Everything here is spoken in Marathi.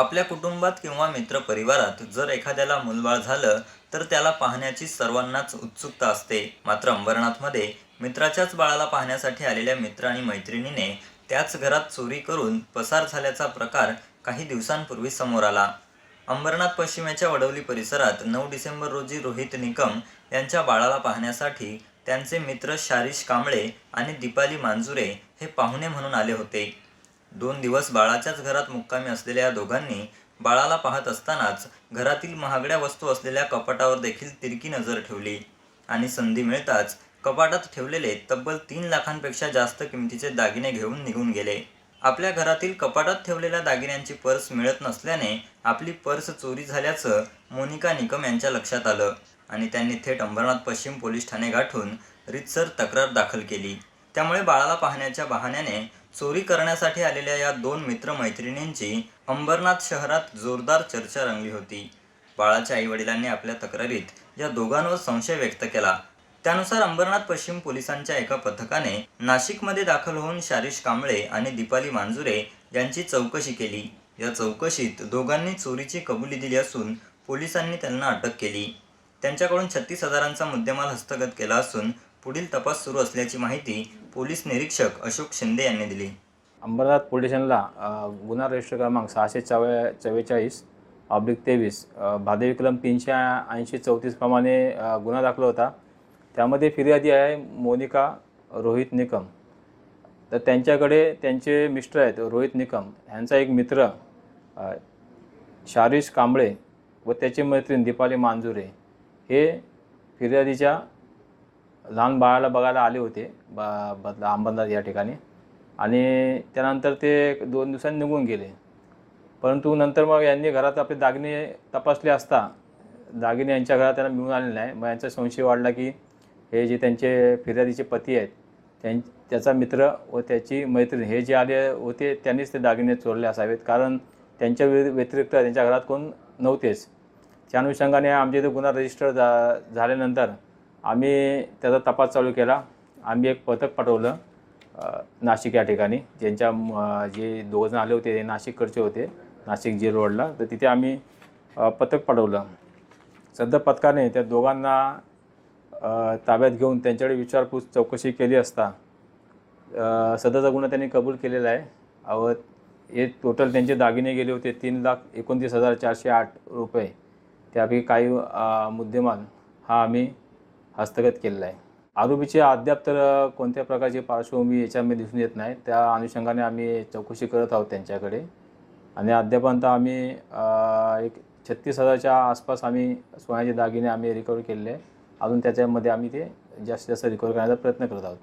आपल्या कुटुंबात किंवा मित्रपरिवारात जर एखाद्याला मुलबाळ झालं तर त्याला पाहण्याची सर्वांनाच उत्सुकता असते. मात्र अंबरनाथमध्ये मित्राच्याच बाळाला पाहण्यासाठी आलेल्या मित्र आणि मैत्रिणीने त्याच घरात चोरी करून पसार झाल्याचा प्रकार काही दिवसांपूर्वी समोर आला. अंबरनाथ पश्चिमेच्या वडवली परिसरात नऊ डिसेंबर रोजी रोहित निकम यांच्या बाळाला पाहण्यासाठी त्यांचे मित्र शारीष कांबळे आणि दीपाली मांजुरे हे पाहुणे म्हणून आले होते. दोन दिवस बाळाच्याच घरात मुक्कामी असलेल्या या दोघांनी बाळाला पाहत असतानाच घरातील महागड्या वस्तू असलेल्या कपाटावर देखील तिरकी नजर ठेवली. आणि संधी मिळताच कपाटात ठेवलेले तब्बल तीन लाखांपेक्षा जास्त किमतीचे दागिने घेऊन निघून गेले. आपल्या घरातील कपाटात ठेवलेल्या दागिन्यांची पर्स मिळत नसल्याने आपली पर्स चोरी झाल्याचं मोनिका निकम यांच्या लक्षात आलं आणि त्यांनी थेट अंबरनाथ पश्चिम पोलीस ठाणे गाठून रितसर तक्रार दाखल केली. त्यामुळे बाळाला पाहण्याच्या बहाण्याने चोरी करण्यासाठी आलेल्या या दोन मित्रमैत्रिणींची अंबरनाथ शहरात जोरदार चर्चा रंगली होती. बाळाच्या आईवडिलांनी आपल्या तक्रारीत या दोघांवर संशय व्यक्त केला. त्यानुसार अंबरनाथ पश्चिम पोलिसांच्या एका पथकाने नाशिकमध्ये दाखल होऊन शारीश कांबळे आणि दीपाली मांजुरे यांची चौकशी केली. या चौकशीत दोघांनी चोरीची कबुली दिली असून पोलिसांनी त्यांना अटक केली. त्यांच्याकडून छत्तीस हजारांचा मुद्देमाल हस्तगत केला असून पुढील तपास सुरू असल्याची माहिती पोलीस निरीक्षक अशोक शिंदे यांनी दिली. अंबरनाथ पोलीस स्टेशनला गुन्हा रजिस्टर क्रमांक सहाशे चव्या चव्वेचाळीस ऑब्लिक तेवीस भादे भादेवी कलम तीनशे ऐंशी चौतीसप्रमाणे गुन्हा दाखल होता. त्यामध्ये फिर्यादी आहे मोनिका रोहित निकम. तर त्यांच्याकडे त्यांचे मिस्टर आहेत रोहित निकम. ह्यांचा एक मित्र शारिश शारीष कांबळे व त्याची मैत्रीण दीपाली मांजुरे. हे फिर्यादीच्या लहान बाळाला बघायला आले होते बा बदला अंबरनाथ या ठिकाणी. आणि त्यानंतर ते दोन दिवसांनी निघून गेले. परंतु नंतर मग यांनी घरात आपले दागिने तपासले असता दागिने यांच्या घरात त्यांना मिळून आले नाही. मग यांचा संशय वाढला की हे जे त्यांचे फिर्यादीचे पती आहेत त्यां त्याचा मित्र व त्याची मैत्रीण हे जे आले होते त्यांनीच ते दागिने चोरले असावेत. कारण त्यांच्या व्यतिरिक्त त्यांच्या घरात कोण नव्हतेच. त्या अनुषंगाने आमच्या इथे गुन्हा रजिस्टर जा झाल्यानंतर आम्ही त्याचा तपास चालू केला. आम्ही एक पथक पाठवलं नाशिक या ठिकाणी ज्यांच्या म- जे दोघंजण आले होते ते नाशिककडचे होते नाशिक जे रोडला. तर तिथे आम्ही पथक पाठवलं. सध्या पथकाने त्या दोघांना ताब्यात घेऊन त्यांच्याकडे विचारपूस चौकशी केली असता सध्याचा गुन्हा त्यांनी कबूल केलेला आहे. व हे टोटल त्यांचे दागिने गेले होते तीन लाख एकोणतीस हजार चारशे आठ रुपये. त्यापैकी काही मुद्देमाल हा आम्ही हस्तगत केलेला आहे. आरोपीचे अद्याप तर कोणत्या प्रकारची पार्श्वभूमी याच्यामध्ये दिसून येत नाही. त्या अनुषंगाने आम्ही चौकशी करत आहोत त्यांच्याकडे. आणि अद्यापर्यंत आम्ही एक छत्तीस हजारच्या आसपास आम्ही सोन्याचे दागिने आम्ही रिकवर केलेले. आहे अजून त्याच्यामध्ये आम्ही ते जास्तीत जास्त रिकवर करण्याचा प्रयत्न करत आहोत.